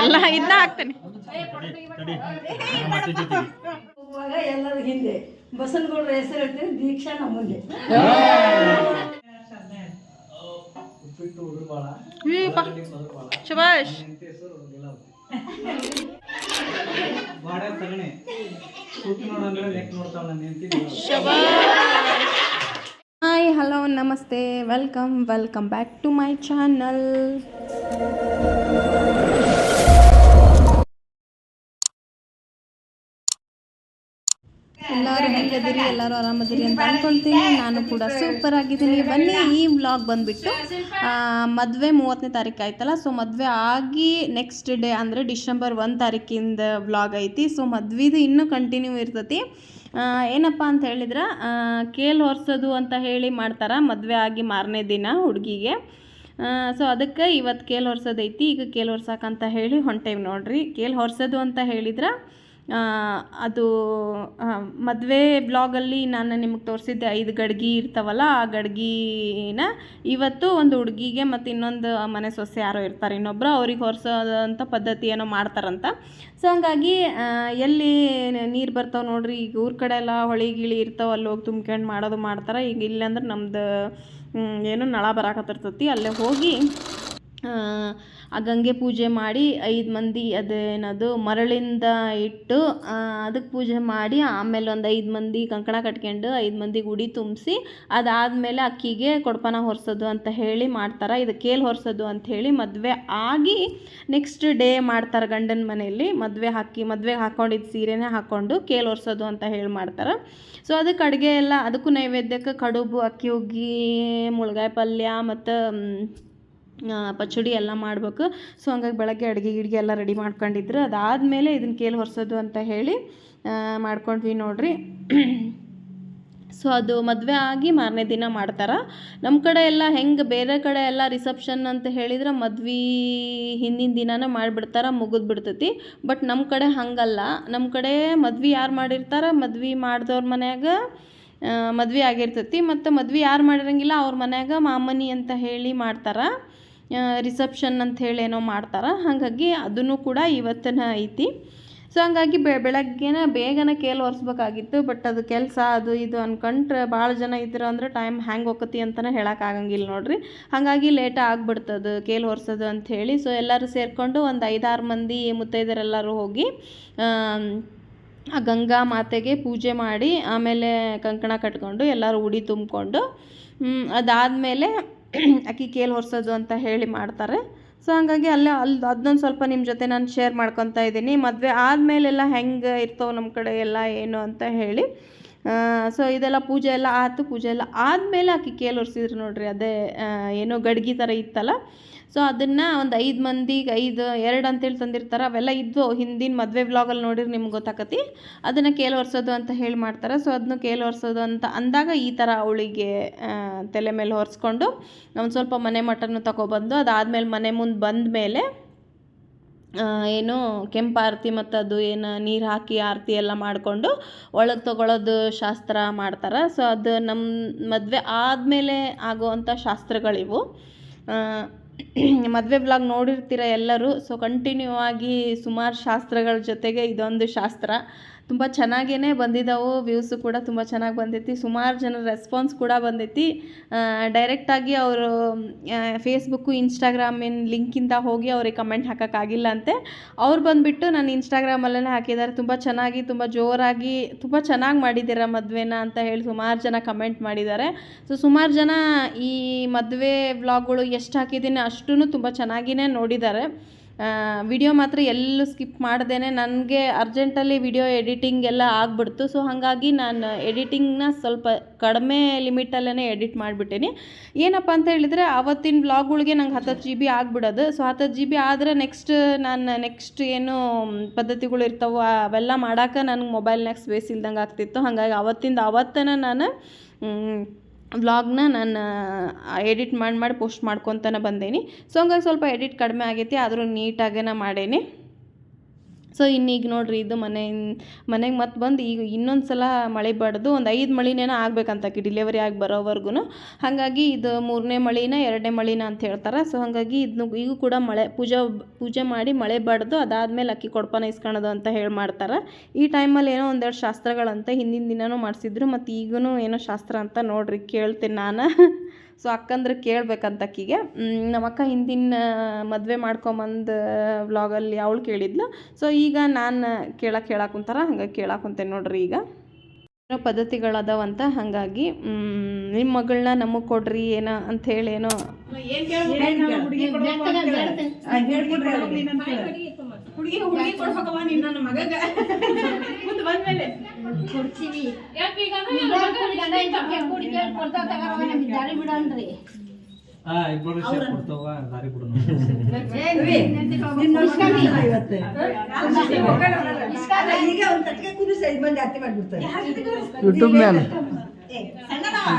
ಎಲ್ಲ ಹಾಕ್ತೇನೆ. ಎಲ್ಲರ ಹಿಂದೆ. ಬಸನಗೌಡರ ಹೆಸರು ಹೇಳ್ತೀನಿ ದೀಕ್ಷಾ ನಮ್ಮ ಮುಂದೆ. Hi hello, namaste. Welcome welcome back to my channel. ಎಲ್ಲರೂ ಹೆಂಗದಿರಿ ಎಲ್ಲರೂ ಆರಾಮದಿರಿ ಅಂತ ಅನ್ಕೊಳ್ತೀನಿ ನಾನು ಕೂಡ ಸೂಪರ್ ಆಗಿದ್ದೀನಿ. ಬನ್ನಿ, ಈ ವ್ಲಾಗ್ ಬಂದುಬಿಟ್ಟು ಮದುವೆ ಮೂವತ್ತನೇ ತಾರೀಕು ಆಯ್ತಲ್ಲ? ಸೊ ಮದುವೆ ಆಗಿ ನೆಕ್ಸ್ಟ್ ಡೇ ಅಂದರೆ ಡಿಸೆಂಬರ್ ಒಂದು ತಾರೀಕಿಂದ ವ್ಲಾಗ್ ಐತಿ. ಸೊ ಮದ್ವೆದು ಇನ್ನೂ ಕಂಟಿನ್ಯೂ ಇರ್ತೈತಿ. ಏನಪ್ಪ ಅಂತ ಹೇಳಿದ್ರೆ ಕೇಲ್ ಹೊರಿಸೋದು ಅಂತ ಹೇಳಿ ಮಾಡ್ತಾರೆ ಮದುವೆ ಆಗಿ ಮಾರನೇ ದಿನ ಹುಡುಗಿಗೆ. ಸೊ ಅದಕ್ಕೆ ಇವತ್ತು ಕೇಲ್ ಹೊರ್ಸೋದೈತಿ ಈಗ ಕೇಲ್ ಹೊರ್ಸಕ್ಕಂತ ಹೇಳಿ ಹೊಂಟೇವಿ ನೋಡ್ರಿ. ಕೇಲ್ ಹೊರ್ಸೋದು ಅಂತ ಹೇಳಿದ್ರೆ ಅದು ಮದುವೆ ಬ್ಲಾಗಲ್ಲಿ ನಾನು ನಿಮಗೆ ತೋರಿಸಿದ್ದೆ ಐದು ಗಡ್ಗಿ ಇರ್ತಾವಲ್ಲ, ಆ ಗಡ್ಗಿನ ಇವತ್ತು ಒಂದು ಹುಡುಗಿಗೆ ಮತ್ತು ಇನ್ನೊಂದು ಮನೆ ಸೊಸೆ ಯಾರೋ ಇರ್ತಾರೆ ಇನ್ನೊಬ್ಬರು ಅವ್ರಿಗೆ ಹೊರಿಸೋದಂಥ ಪದ್ಧತಿ ಏನೋ ಮಾಡ್ತಾರಂತ. ಸೊ ಹಂಗಾಗಿ ಎಲ್ಲಿ ನೀರು ಬರ್ತಾವೆ ನೋಡ್ರಿ, ಈಗ ಊರ ಕಡೆ ಎಲ್ಲ ಹೊಳಿ ಗಿಳಿ ಇರ್ತಾವೆ, ಅಲ್ಲಿ ಹೋಗಿ ತುಂಬ್ಕೊಂಡು ಮಾಡೋದು ಮಾಡ್ತಾರೆ, ಈಗ ಇಲ್ಲಂದ್ರೆ ನಮ್ಮದು ಏನು ನಳ ಬರಾಕತ್ತಿರ್ತೈತಿ, ಅಲ್ಲೇ ಹೋಗಿ ಆ, ಗಂಗೆ ಪೂಜೆ ಮಾಡಿ ಐದು ಮಂದಿ ಅದೇನದು ಮರಳಿಂದ ಇಟ್ಟು ಅದಕ್ಕೆ ಪೂಜೆ ಮಾಡಿ ಆಮೇಲೆ ಒಂದು ಐದು ಮಂದಿ ಕಂಕಣ ಕಟ್ಕೊಂಡು ಐದು ಮಂದಿಗೆ ಉಡಿ ತುಂಬಿಸಿ ಅದಾದಮೇಲೆ ಅಕ್ಕಿಗೆ ಕೊಡ್ಪನ ಹೊರಿಸೋದು ಅಂತ ಹೇಳಿ ಮಾಡ್ತಾರೆ. ಇದು ಕೇಲ್ ಹೊರಿಸೋದು ಅಂತ ಹೇಳಿ ಮದುವೆ ಆಗಿ ನೆಕ್ಸ್ಟ್ ಡೇ ಮಾಡ್ತಾರೆ ಗಂಡನ ಮನೆಯಲ್ಲಿ. ಮದುವೆ ಹಾಕಿ ಮದುವೆಗೆ ಹಾಕ್ಕೊಂಡಿದ್ದು ಸೀರೆನೇ ಹಾಕ್ಕೊಂಡು ಕೇಲ್ ಹೊರಿಸೋದು ಅಂತ ಹೇಳಿ ಮಾಡ್ತಾರೆ. ಸೊ ಅದಕ್ಕೆ ಅಡುಗೆ ಎಲ್ಲ ಅದಕ್ಕೂ ನೈವೇದ್ಯಕ್ಕೆ ಕಡುಬು ಅಕ್ಕಿ ಹುಗ್ಗಿ ಮುಳ್ಗಾಯಿ ಪಲ್ಯ ಮತ್ತು ಪಚಡಿ ಎಲ್ಲ ಮಾಡಬೇಕು. ಸೊ ಹಂಗಾಗಿ ಬೆಳಗ್ಗೆ ಅಡುಗೆ ಗಿಡಿಗೆ ಎಲ್ಲ ರೆಡಿ ಮಾಡ್ಕೊಂಡಿದ್ರು. ಅದಾದಮೇಲೆ ಇದನ್ನ ಕೇಳಿ ಹೊರಿಸೋದು ಅಂತ ಹೇಳಿ ಮಾಡ್ಕೊಂಡ್ವಿ ನೋಡ್ರಿ. ಸೊ ಅದು ಮದುವೆ ಆಗಿ ಮಾರನೇ ದಿನ ಮಾಡ್ತಾರೆ. ನಮ್ಮ ಕಡೆ ಎಲ್ಲ ಹೆಂಗೆ, ಬೇರೆ ಕಡೆ ಎಲ್ಲ ರಿಸೆಪ್ಷನ್ ಅಂತ ಹೇಳಿದ್ರೆ ಮದ್ವೆ ಹಿಂದಿನ ದಿನನೇ ಮಾಡಿಬಿಡ್ತಾರೆ, ಮುಗಿದು ಬಿಡ್ತೈತಿ. ಬಟ್ ನಮ್ಮ ಕಡೆ ಹಾಗಲ್ಲ. ನಮ್ಮ ಕಡೆ ಮದ್ವೆ ಯಾರು ಮಾಡಿರ್ತಾರೆ? ಮದ್ವೆ ಮಾಡಿದವ್ರ ಮನ್ಯಾಗ ಮದ್ವೆ ಆಗಿರ್ತೈತಿ. ಮತ್ತು ಮದ್ವೆ ಯಾರು ಮಾಡಿರಂಗಿಲ್ಲ, ಅವ್ರ ಮನ್ಯಾಗ ಮಾಮನಿ ಅಂತ ಹೇಳಿ ಮಾಡ್ತಾರೆ. ರಿಸೆಪ್ಷನ್ ಅಂತ ಹೇಳಿ ಏನೋ ಮಾಡ್ತಾರೆ. ಹಾಗಾಗಿ ಅದನ್ನು ಕೂಡ ಇವತ್ತಿನ ಐತಿ. ಸೊ ಹಂಗಾಗಿ ಬೆ, ಬೆಳಗ್ಗೆನ ಬೇಗನೆ ಕೇಲ್ ಒರೆಸ್ಬೇಕಾಗಿತ್ತು ಬಟ್ ಅದು ಕೆಲಸ, ಅದು ಇದು ಅನ್ಕೊಂಡ್ರೆ ಭಾಳ ಜನ ಇದ್ದರು ಅಂದ್ರೆ ಟೈಮ್ ಹ್ಯಾಂಗ್ ಹೋಗತಿ ಅಂತಲೇ ಹೇಳೋಕ್ಕಾಗಂಗಿಲ್ಲ ನೋಡ್ರಿ. ಹಾಗಾಗಿ ಲೇಟ್ ಆಗ್ಬಿಡ್ತದೆ ಕೇಲ್ ಒರೆಸೋದು ಅಂಥೇಳಿ ಸೊ ಎಲ್ಲರೂ ಸೇರಿಕೊಂಡು ಒಂದು ಐದಾರು ಮಂದಿ ಮುತ್ತೈದರೆಲ್ಲರೂ ಹೋಗಿ, ಆ ಗಂಗಾ ಮಾತೆಗೆ ಪೂಜೆ ಮಾಡಿ ಆಮೇಲೆ ಕಂಕಣ ಕಟ್ಕೊಂಡು ಎಲ್ಲರೂ ಉಡಿ ತುಂಬಿಕೊಂಡು ಅದಾದಮೇಲೆ ಅಕ್ಕಿ ಕೇಲ್ ಹೊರಿಸೋದು ಅಂತ ಹೇಳಿ ಮಾಡ್ತಾರೆ. ಸೊ ಹಂಗಾಗಿ ಅಲ್ಲೇ ಅಲ್ಲಿ ಅದನ್ನೊಂದು ಸ್ವಲ್ಪ ನಿಮ್ಮ ಜೊತೆ ನಾನು ಶೇರ್ ಮಾಡ್ಕೊತಾ ಇದ್ದೀನಿ. ಮದುವೆ ಆದಮೇಲೆಲ್ಲ ಹೆಂಗೆ ಇರ್ತವೆ ನಮ್ಮ ಕಡೆ ಎಲ್ಲ ಏನು ಅಂತ ಹೇಳಿ. ಸೊ ಇದೆಲ್ಲ ಪೂಜೆ ಎಲ್ಲ ಆಯಿತು ಪೂಜೆ ಎಲ್ಲ ಆದಮೇಲೆ ಆಕೆ ಕೇಲ್ ಒರೆಸಿದ್ರು ನೋಡಿರಿ, ಅದೇ ಏನೋ ಗಡ್ಗಿ ಥರ ಇತ್ತಲ್ಲ. ಸೊ ಅದನ್ನು ಒಂದು ಐದು ಮಂದಿಗೆ ಐದು, ಎರಡು ಅಂತೇಳಿ ತಂದಿರ್ತಾರೆ. ಅವೆಲ್ಲ ಇದ್ವು ಹಿಂದಿನ ಮದುವೆ ವ್ಲಾಗಲ್ಲಿ ನೋಡಿರಿ ನಿಮ್ಗೆ ಗೊತ್ತಾಕತಿ. ಅದನ್ನು ಕೇಲು ಒರೆಸೋದು ಅಂತ ಹೇಳಿ ಮಾಡ್ತಾರೆ. ಸೊ ಅದನ್ನು ಕೇಲು ಒರೆಸೋದು ಅಂತ ಅಂದಾಗ ಈ ಥರ ಅವಳಿಗೆ ತಲೆ ಮೇಲೆ ಹೊರಿಸ್ಕೊಂಡು ಒಂದು ಸ್ವಲ್ಪ ಮನೆ ಮಟನ್ನು ತಗೊಬಂದು ಅದಾದಮೇಲೆ ಮನೆ ಮುಂದೆ ಬಂದ ಮೇಲೆ ಏನು ಕೆಂಪು ಆರತಿ ಮತ್ತು ಅದು ಏನು ನೀರು ಹಾಕಿ ಆರತಿ ಎಲ್ಲ ಮಾಡಿಕೊಂಡು ಒಳಗೆ ತಗೊಳ್ಳೋದು ಶಾಸ್ತ್ರ ಮಾಡ್ತಾರೆ. ಸೊ ಅದು ನಮ್ಮ ಮದುವೆ ಆದಮೇಲೆ ಆಗುವಂಥ ಶಾಸ್ತ್ರಗಳಿವು. ಮದುವೆ ಬ್ಲಾಗ್ ನೋಡಿರ್ತೀರ ಎಲ್ಲರೂ? ಸೊ ಕಂಟಿನ್ಯೂ ಆಗಿ ಸುಮಾರು ಶಾಸ್ತ್ರಗಳ ಜೊತೆಗೆ ಇದೊಂದು ಶಾಸ್ತ್ರ. ತುಂಬ ಚೆನ್ನಾಗೇ ಬಂದಿದ್ದಾವೆ ವ್ಯೂಸು ಕೂಡ ತುಂಬ ಚೆನ್ನಾಗಿ ಬಂದೈತಿ. ಸುಮಾರು ಜನ ರೆಸ್ಪಾನ್ಸ್ ಕೂಡ ಬಂದೈತಿ. ಡೈರೆಕ್ಟಾಗಿ ಅವರು ಫೇಸ್ಬುಕ್ಕು ಇನ್ಸ್ಟಾಗ್ರಾಮಿನ ಲಿಂಕಿಂದ ಹೋಗಿ ಅವ್ರಿಗೆ ಕಮೆಂಟ್ ಹಾಕೋಕ್ಕಾಗಿಲ್ಲ ಅಂತೆ. ಅವ್ರು ಬಂದುಬಿಟ್ಟು ನಾನು ಇನ್ಸ್ಟಾಗ್ರಾಮಲ್ಲೇ ಹಾಕಿದ್ದಾರೆ ತುಂಬ ಚೆನ್ನಾಗಿ, ತುಂಬ ಜೋರಾಗಿ, ತುಂಬ ಚೆನ್ನಾಗಿ ಮಾಡಿದ್ದೀರ ಮದುವೆನ ಅಂತ ಹೇಳಿ ಸುಮಾರು ಜನ ಕಮೆಂಟ್ ಮಾಡಿದ್ದಾರೆ. ಸೊ ಸುಮಾರು ಜನ ಈ ಮದುವೆ ವ್ಲಾಗ್ಗಳು ಎಷ್ಟು ಹಾಕಿದ್ದೀನಿ ಅಷ್ಟೂ ತುಂಬ ಚೆನ್ನಾಗಿಯೇ ನೋಡಿದ್ದಾರೆ. ವಿಡಿಯೋ ಮಾತ್ರ ಎಲ್ಲೂ ಸ್ಕಿಪ್ ಮಾಡ್ದೇ ನನಗೆ ಅರ್ಜೆಂಟಲ್ಲಿ ವಿಡಿಯೋ ಎಡಿಟಿಂಗ್ ಎಲ್ಲ ಆಗ್ಬಿಡ್ತು. ಸೊ ಹಾಗಾಗಿ ನಾನು ಎಡಿಟಿಂಗ್ನ ಸ್ವಲ್ಪ ಕಡಿಮೆ ಲಿಮಿಟಲ್ಲೇ ಎಡಿಟ್ ಮಾಡಿಬಿಟ್ಟೇನೆ. ಏನಪ್ಪ ಅಂತ ಹೇಳಿದರೆ ಆವತ್ತಿನ ವ್ಲಾಗ್ಗಳಿಗೆ ನಂಗೆ ಹತ್ತು ಜಿ ಬಿ ಆಗಿಬಿಡೋದು. ಸೊ ಹತ್ತು ಜಿ ಬಿ ಆದರೆ ನೆಕ್ಸ್ಟ್ ನಾನು ನೆಕ್ಸ್ಟ್ ಏನು ಪದ್ಧತಿಗಳು ಇರ್ತಾವೋ ಅವೆಲ್ಲ ಮಾಡೋಕೆ ನನಗೆ ಮೊಬೈಲ್ನಾಗ ಸ್ಪೇಸ್ ಇಲ್ದಂಗೆ ಆಗ್ತಿತ್ತು. ಹಾಗಾಗಿ ಅವತ್ತಿಂದ ಅವತ್ತನ ನಾನು ವ್ಲಾಗ್ನ ನಾನು ಎಡಿಟ್ ಮಾಡಿ ಮಾಡಿ, ಪೋಸ್ಟ್ ಮಾಡ್ಕೊತಾನೆ ಬಂದೇನಿ. ಸೊ ಹಂಗಾಗಿ ಸ್ವಲ್ಪ ಎಡಿಟ್ ಕಡಿಮೆ ಆಗೈತಿ, ಆದರೂ ನೀಟಾಗೇನ ಮಾಡೇನಿ. ಸೊ ಇನ್ನೀಗ ನೋಡಿರಿ ಇದು ಮನೆ, ಮನೆಗೆ ಮತ್ತೆ ಬಂದು ಈಗ ಇನ್ನೊಂದು ಸಲ ಮಳೆ ಬಡ್ದು ಒಂದು ಐದು ಮಳಿನೇನೋ ಕಿ ಡಿಲಿವರಿ ಆಗಿ ಬರೋವರೆಗೂ ಹಾಗಾಗಿ ಇದು ಮೂರನೇ ಮಳಿನ ಎರಡನೇ ಮಳಿನ ಅಂತ ಹೇಳ್ತಾರೆ. ಸೊ ಹಾಗಾಗಿ ಇದನ್ನು ಈಗ ಕೂಡ ಮಳೆ, ಪೂಜೆ ಪೂಜೆ ಮಾಡಿ ಮಳೆ ಬಡ್ದು ಅದಾದಮೇಲೆ ಅಕ್ಕಿ ಕೊಡ್ಪಾನ ಇಸ್ಕೊಳೋದು ಅಂತ ಹೇಳಿ ಮಾಡ್ತಾರೆ. ಈ ಟೈಮಲ್ಲಿ ಏನೋ ಒಂದೆರಡು ಶಾಸ್ತ್ರಗಳಂತ ಹಿಂದಿನ ದಿನವೂ ಮಾಡಿಸಿದ್ರು. ಮತ್ತು ಈಗೂ ಏನೋ ಶಾಸ್ತ್ರ ಅಂತ ನೋಡಿರಿ ಕೇಳ್ತೀನಿ ನಾನು. ಸೊ ಅಕ್ಕಂದ್ರೆ ಕೇಳ್ಬೇಕಂತ ಅಕ್ಕಿಗೆ. ಮ್, ನಮ್ಮ ಅಕ್ಕ ಹಿಂದಿನ ಮದುವೆ ಮಾಡ್ಕೊಂಬಂದು ವ್ಲಾಗಲ್ಲಿ ಅವಳು ಕೇಳಿದ್ಲು. ಸೊ ಈಗ ನಾನು ಕೇಳಕ್ಕೆ ಕೇಳಾಕುಂತಾರ ಹಂಗೆ ಕೇಳಾಕುಂತೇನೆ ನೋಡ್ರಿ ಈಗ. ಏನೋ ಪದ್ಧತಿಗಳದಾವಂತ ಹಾಗಾಗಿ ನಿಮ್ಮ ಮಗಳನ್ನ ನಮಗೆ ಕೊಡ್ರಿ ಏನೋ ಅಂಥೇಳಿ ಏನೋ ಹುಡುಗಿ ಹುಡುಗಿ ಕೊಡ್ಬೇಕವ ನೀನ್ ನನ್ನ ಮಗಗ ಮುಂದೆ ಬಂದ್ಮೇಲೆ ಕೊಡ್ತೀವಿ ಬಿಡನ್ರಿ ದಾರಿ ಬಿಡು ಈಗ ಒಂದ್ ತಟ್ಟಿಗೆ ಕುದಿಸಿ ಐದು ಮಂದಿ ಅತ್ತಿ ಮಾಡ್ಬಿಡ್ತಾರೆ ಯೂಟ್ಯೂಬ್ ಮ್ಯಾಮ್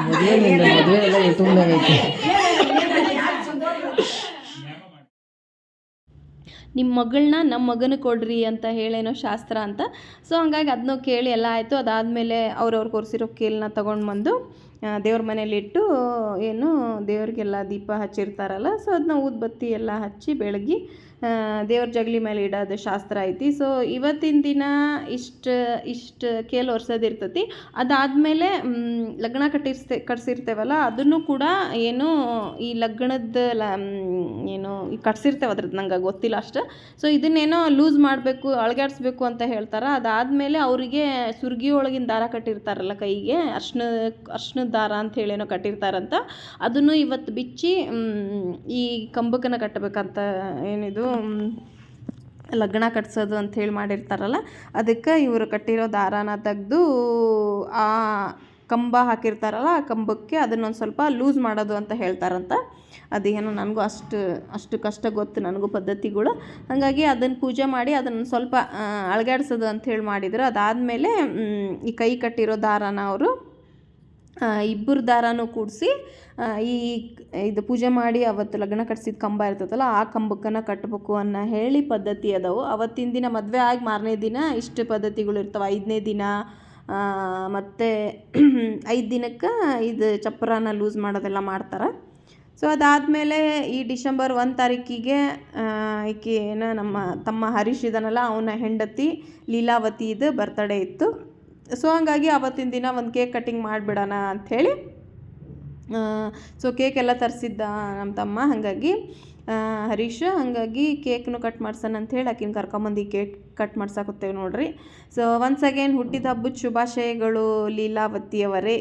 ಮದುವೆ ಮದುವೆ ಎಲ್ಲ ಯೂಟ್ಯೂಬ್ ಮ್ಯಾಗ ಐತಿ ನಿಮ್ಮ ಮಗಳನ್ನ ನಮ್ಮ ಮಗನ ಕೊಡ್ರಿ ಅಂತ ಹೇಳೇನೋ ಶಾಸ್ತ್ರ ಅಂತ. ಸೊ ಹಂಗಾಗಿ ಅದನ್ನೂ ಕೇಳಿ ಎಲ್ಲ ಆಯಿತು. ಅದಾದಮೇಲೆ ಅವ್ರವ್ರು ಕೊರ್ಸಿರೋ ಕೇಲನ್ನ ತೊಗೊಂಡು ಬಂದು ದೇವ್ರ ಮನೇಲಿಟ್ಟು ಏನು ದೇವ್ರಿಗೆಲ್ಲ ದೀಪ ಹಚ್ಚಿರ್ತಾರಲ್ಲ, ಸೊ ಅದನ್ನ ಊದ್ಬತ್ತಿ ಎಲ್ಲ ಹಚ್ಚಿ ಬೆಳಗ್ಗೆ ದೇವ್ರ ಜಗಲಿ ಮೇಲೆ ಇಡೋದು ಶಾಸ್ತ್ರ ಐತಿ. ಸೊ ಇವತ್ತಿನ ದಿನ ಇಷ್ಟು ಇಷ್ಟು ಕೇಲ್ ಒರ್ಸೋದಿರ್ತತಿ ಅದಾದಮೇಲೆ ಲಗ್ನ ಕಟ್ಟಿರ್ತೆ ಕಟ್ಸಿರ್ತೇವಲ್ಲ, ಅದನ್ನು ಕೂಡ ಏನು ಈ ಲಗ್ನದ ಲ ಏನು ಈ ಕಟ್ಸಿರ್ತೇವೆ ಅದ್ರದ್ದು ನಂಗೆ ಗೊತ್ತಿಲ್ಲ ಅಷ್ಟು. ಸೊ ಇದನ್ನೇನೋ ಲೂಸ್ ಮಾಡಬೇಕು ಅಳಗಾಡಿಸ್ಬೇಕು ಅಂತ ಹೇಳ್ತಾರೆ. ಅದಾದಮೇಲೆ ಅವರಿಗೆ ಸುರ್ಗಿ ಒಳಗಿನ ದಾರ ಕಟ್ಟಿರ್ತಾರಲ್ಲ ಕೈಗೆ, ಅರ್ಶಿನ ಅರ್ಶಿನದ ದಾರ ಅಂತ ಹೇಳೇನೋ ಕಟ್ಟಿರ್ತಾರಂತ. ಅದನ್ನು ಇವತ್ತು ಬಿಚ್ಚಿ ಈ ಕಂಬಕ್ಕನ ಕಟ್ಟಬೇಕಂತ ಏನಿದು ಲಗ್ನ ಕಟ್ಸೋದು ಅಂತ ಹೇಳಿ ಮಾಡಿರ್ತಾರಲ್ಲ, ಅದಕ್ಕೆ ಇವರು ಕಟ್ಟಿರೋ ದಾರಾನ ತೆಗೆದು ಆ ಕಂಬ ಹಾಕಿರ್ತಾರಲ್ಲ, ಆ ಕಂಬಕ್ಕೆ ಅದನ್ನೊಂದು ಸ್ವಲ್ಪ ಲೂಸ್ ಮಾಡೋದು ಅಂತ ಹೇಳ್ತಾರಂತ. ಅದೇನೋ ನನಗೂ ಅಷ್ಟು ಅಷ್ಟು ಕಷ್ಟ ಗೊತ್ತು, ನನಗೂ ಪದ್ಧತಿಗಳು. ಹಾಗಾಗಿ ಅದನ್ನು ಪೂಜೆ ಮಾಡಿ ಅದನ್ನು ಸ್ವಲ್ಪ ಅಳಗಾಡ್ಸೋದು ಅಂತ ಹೇಳಿ ಮಾಡಿದ್ರು. ಅದಾದಮೇಲೆ ಈ ಕೈ ಕಟ್ಟಿರೋ ದಾರಾನ ಅವರು ಇಬ್ಬರು ದಾರನೂ ಕೂಡಿಸಿ ಈ ಇದು ಪೂಜೆ ಮಾಡಿ ಅವತ್ತು ಲಗ್ನ ಕಟ್ಸಿದ ಕಂಬ ಇರ್ತದಲ್ಲ ಆ ಕಂಬಕ್ಕನ ಕಟ್ಟಬೇಕು ಅನ್ನೋ ಹೇಳಿ ಪದ್ಧತಿ ಅದಾವು. ಅವತ್ತಿನ ದಿನ ಮದುವೆ ಆಗಿ ಮಾರನೇ ದಿನ ಇಷ್ಟು ಪದ್ಧತಿಗಳು ಇರ್ತವೆ. ಐದನೇ ದಿನ ಮತ್ತು ಐದು ದಿನಕ್ಕೆ ಇದು ಚಪ್ಪರನ ಲೂಸ್ ಮಾಡೋದೆಲ್ಲ ಮಾಡ್ತಾರೆ. ಸೊ ಅದಾದಮೇಲೆ ಈ ಡಿಸೆಂಬರ್ ಒಂದು ತಾರೀಕಿಗೆ ಈಕೆ ಏನು ನಮ್ಮ ತಮ್ಮ ಹರೀಶ್ ಇದನ್ನಲ್ಲ ಅವನ ಹೆಂಡತಿ ಲೀಲಾವತಿ ಇದು ಬರ್ತಡೇ ಇತ್ತು. ಸೊ ಹಂಗಾಗಿ ಅವತ್ತಿನ ದಿನ ಒಂದು ಕೇಕ್ ಕಟ್ಟಿಂಗ್ ಮಾಡಿಬಿಡೋಣ ಅಂಥೇಳಿ. ಸೊ ಕೇಕ್ ಎಲ್ಲ ತರಿಸಿದ್ದ ನಮ್ಮ ತಮ್ಮ, ಹಾಗಾಗಿ ಹರೀಶ್, ಹಾಗಾಗಿ ಕೇಕ್ನು ಕಟ್ ಮಾಡ್ಸೋಣ ಅಂಥೇಳಿ ಆಕಿನ ಕರ್ಕೊಂಬಂದು ಕೇಕ್ ಕಟ್ ಮಾಡ್ಸಾಕುತ್ತೇವೆ ನೋಡ್ರಿ. ಸೊ ಒನ್ಸ್ ಅಗೇನ್ ಹುಟ್ಟಿದ ಹಬ್ಬದ ಶುಭಾಶಯಗಳು ಲೀಲಾವತಿಯವರೇ.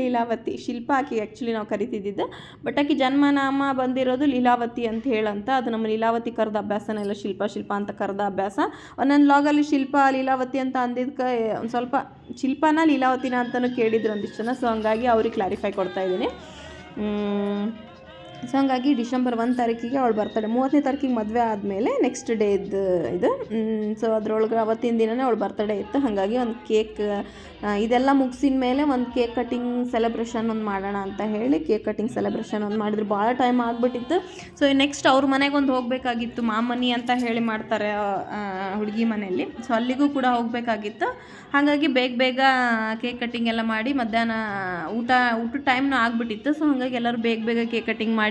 ಲೀಲಾವತಿ ಶಿಲ್ಪ ಆಕೆ ಆ್ಯಕ್ಚುಲಿ ನಾವು ಕರಿತಿದ್ದಿದ್ದು. ಬಟ್ ಆಕಿ ಜನ್ಮನಾಮ ಬಂದಿರೋದು ಲೀಲಾವತಿ ಅಂತ ಹೇಳಂತ. ಅದು ನಮ್ಮ ಲೀಲಾವತಿ ಕರೆದ ಅಭ್ಯಾಸನೇ ಇಲ್ಲ, ಶಿಲ್ಪ ಶಿಲ್ಪ ಅಂತ ಕರೆದ ಅಭ್ಯಾಸ. ಒಂದೊಂದು ಲಾಗಲ್ಲಿ ಶಿಲ್ಪ, ಲೀಲಾವತಿ ಅಂತ ಅಂದಿದ್ದಕ್ಕೆ ಒಂದು ಸ್ವಲ್ಪ ಶಿಲ್ಪನ ಲೀಲಾವತಿನ ಅಂತಲೂ ಕೇಳಿದ್ರು ಒಂದಿಷ್ಟು ಜನ. ಸೊ ಹಂಗಾಗಿ ಅವ್ರಿಗೆ ಕ್ಲಾರಿಫೈ ಕೊಡ್ತಾ ಇದ್ದೀನಿ. ಸೊ ಹಂಗಾಗಿ ಡಿಸೆಂಬರ್ ಒಂದು ತಾರೀಕಿಗೆ ಅವಳು ಬರ್ತಡೆ ಮೂವತ್ತನೇ ತಾರೀಕಿಗೆ ಮದುವೆ ಆದಮೇಲೆ ನೆಕ್ಸ್ಟ್ ಡೇ ಇದು. ಇದು ಸೊ ಅದರೊಳಗೆ ಅವತ್ತಿನ ದಿನನೇ ಅವಳು ಬರ್ತಡೇ ಇತ್ತು. ಹಾಗಾಗಿ ಒಂದು ಕೇಕ್ ಇದೆಲ್ಲ ಮುಗಿಸಿದ ಮೇಲೆ ಒಂದು ಕೇಕ್ ಕಟಿಂಗ್ ಸೆಲೆಬ್ರೇಷನ್ ಒಂದು ಮಾಡೋಣ ಅಂತ ಹೇಳಿ ಕೇಕ್ ಕಟಿಂಗ್ ಸೆಲೆಬ್ರೇಷನ್ ಒಂದು ಮಾಡಿದ್ರು. ಭಾಳ ಟೈಮ್ ಆಗಿಬಿಟ್ಟಿತ್ತು. ಸೊ ನೆಕ್ಸ್ಟ್ ಅವ್ರ ಮನೆಗೆ ಒಂದು ಹೋಗಬೇಕಾಗಿತ್ತು. ಮಾಮನಿ ಅಂತ ಹೇಳಿ ಮಾಡ್ತಾರೆ ಹುಡುಗಿ ಮನೆಯಲ್ಲಿ. ಸೊ ಅಲ್ಲಿಗೂ ಕೂಡ ಹೋಗಬೇಕಾಗಿತ್ತು. ಹಾಗಾಗಿ ಬೇಗ ಬೇಗ ಕೇಕ್ ಕಟಿಂಗ್ ಎಲ್ಲ ಮಾಡಿ ಮಧ್ಯಾಹ್ನ ಊಟ ಊಟ ಟೈಮ್ನೂ ಆಗಿಬಿಟ್ಟಿತ್ತು. ಸೊ ಹಾಗಾಗಿ ಎಲ್ಲರೂ ಬೇಗ ಬೇಗ ಕೇಕ್ ಕಟಿಂಗ್ ಮಾಡಿ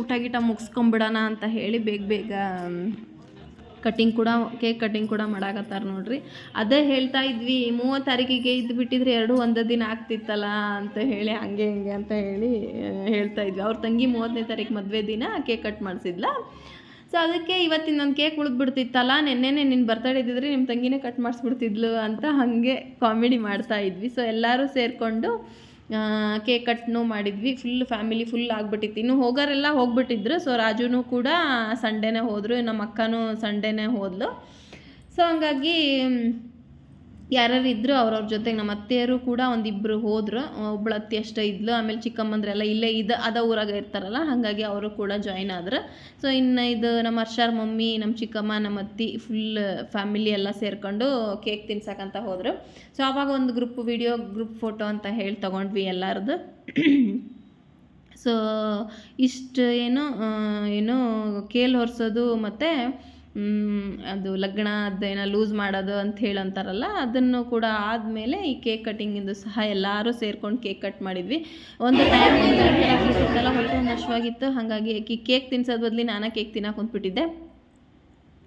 ಊಟ ಗೀಟ ಮುಗಿಸ್ಕೊಂಬಿಡೋಣ ಅಂತ ಹೇಳಿ ಬೇಗ ಬೇಗ ಕಟಿಂಗ್ ಕೂಡ ಕೇಕ್ ಕಟಿಂಗ್ ಕೂಡ ಮಾಡಾಕತ್ತಾರ ನೋಡ್ರಿ. ಅದೇ ಹೇಳ್ತಾ ಇದ್ವಿ, ಮೂವತ್ತು ತಾರೀಕಿಗೆ ಇದ್ದು ಬಿಟ್ಟಿದ್ರೆ ಎರಡು ಒಂದು ದಿನ ಆಗ್ತಿತ್ತಲ್ಲ ಅಂತ ಹೇಳಿ, ಹಂಗೆ ಹಿಂಗೆ ಅಂತ ಹೇಳಿ ಹೇಳ್ತಾ ಇದ್ವಿ. ಅವ್ರ ತಂಗಿ ಮೂವತ್ತನೇ ತಾರೀಕು ಮದುವೆ ದಿನ ಕೇಕ್ ಕಟ್ ಮಾಡಿಸಿದ್ಲ. ಸೊ ಅದಕ್ಕೆ ಇವತ್ತಿನ ಒಂದು ಕೇಕ್ ಉಳಿದ್ಬಿಡ್ತಿತ್ತಲ್ಲ ನೆನ್ನೆನೇ ನಿನ್ನ ಬರ್ತಡೇ ಇದ್ದಿದ್ರೆ ನಿಮ್ಮ ತಂಗಿನೇ ಕಟ್ ಮಾಡಿಸ್ಬಿಡ್ತಿದ್ಲು ಅಂತ ಹಾಗೆ ಕಾಮಿಡಿ ಮಾಡ್ತಾ ಇದ್ವಿ. ಸೊ ಎಲ್ಲರೂ ಸೇರಿಕೊಂಡು ಕೇಕ್ ಕಟ್ನೂ ಮಾಡಿದ್ವಿ. ಫುಲ್ ಫ್ಯಾಮಿಲಿ ಫುಲ್ ಆಗ್ಬಿಟ್ಟಿತ್ತು. ಇನ್ನು ಹೋಗೋರೆಲ್ಲ ಹೋಗ್ಬಿಟ್ಟಿದ್ರು. ಸೊ ರಾಜುನೂ ಕೂಡ ಸಂಡೇನೇ ಹೋದರು. ನಮ್ಮ ಅಕ್ಕನೂ ಸಂಡೇನೇ ಹೋದ್ಲು. ಸೊ ಹಂಗಾಗಿ ಯಾರ್ಯಾರು ಇದ್ದರು ಅವ್ರವ್ರ ಜೊತೆಗೆ ನಮ್ಮ ಅತ್ತೆಯರು ಕೂಡ ಒಂದಿಬ್ಬರು ಹೋದ್ರು. ಒಬ್ಳು ಅತ್ತೆ ಅಷ್ಟೇ ಇದ್ಲು, ಆಮೇಲೆ ಚಿಕ್ಕಮ್ಮಂದ್ರೆಲ್ಲ ಇಲ್ಲೇ ಇದು, ಅದ ಊರಾಗ ಇರ್ತಾರಲ್ಲ, ಹಾಗಾಗಿ ಅವರು ಕೂಡ ಜಾಯ್ನ್ ಆದ್ರು. ಸೊ ಇನ್ನು ಇದು ನಮ್ಮ ಹರ್ಷಾರ್ ಮಮ್ಮಿ, ನಮ್ಮ ಚಿಕ್ಕಮ್ಮ, ನಮ್ಮ ಅತ್ತಿ ಫುಲ್ ಫ್ಯಾಮಿಲಿ ಎಲ್ಲ ಸೇರ್ಕೊಂಡು ಕೇಕ್ ತಿನ್ಸಕ್ಕಂತ ಹೋದರು. ಸೊ ಆವಾಗ ಒಂದು ಗ್ರೂಪ್ ವಿಡಿಯೋ ಗ್ರೂಪ್ ಫೋಟೋ ಅಂತ ಹೇಳಿ ತೊಗೊಂಡ್ವಿ ಎಲ್ಲರದು. ಸೊ ಇಷ್ಟು ಏನು ಏನು ಕೇಲ್ ಹೊರಿಸೋದು ಮತ್ತು ಅದು ಲಗ್ನ ಅದೇನ ಲೂಸ್ ಮಾಡೋದು ಅಂತ ಹೇಳಿ ಅಂತಾರಲ್ಲ ಅದನ್ನು ಕೂಡ ಆದಮೇಲೆ ಈ ಕೇಕ್ ಕಟ್ಟಿಂಗಿಂದು ಸಹ ಎಲ್ಲರೂ ಸೇರ್ಕೊಂಡು ಕೇಕ್ ಕಟ್ ಮಾಡಿದ್ವಿ. ಒಂದು ಟೈಮ್ ಎಲ್ಲ ಹೊಟ್ಟೆ ಒಂದು ಹಶ್ವಾಗಿತ್ತು ಹಾಗಾಗಿ ಕೇಕ್ ತಿನ್ಸೋದ್ ಬದಲಿ ನಾನು ಕೇಕ್ ತಿನ್ನಕ್ಕೆ ಕುಂತ್ಬಿಟ್ಟಿದ್ದೆ.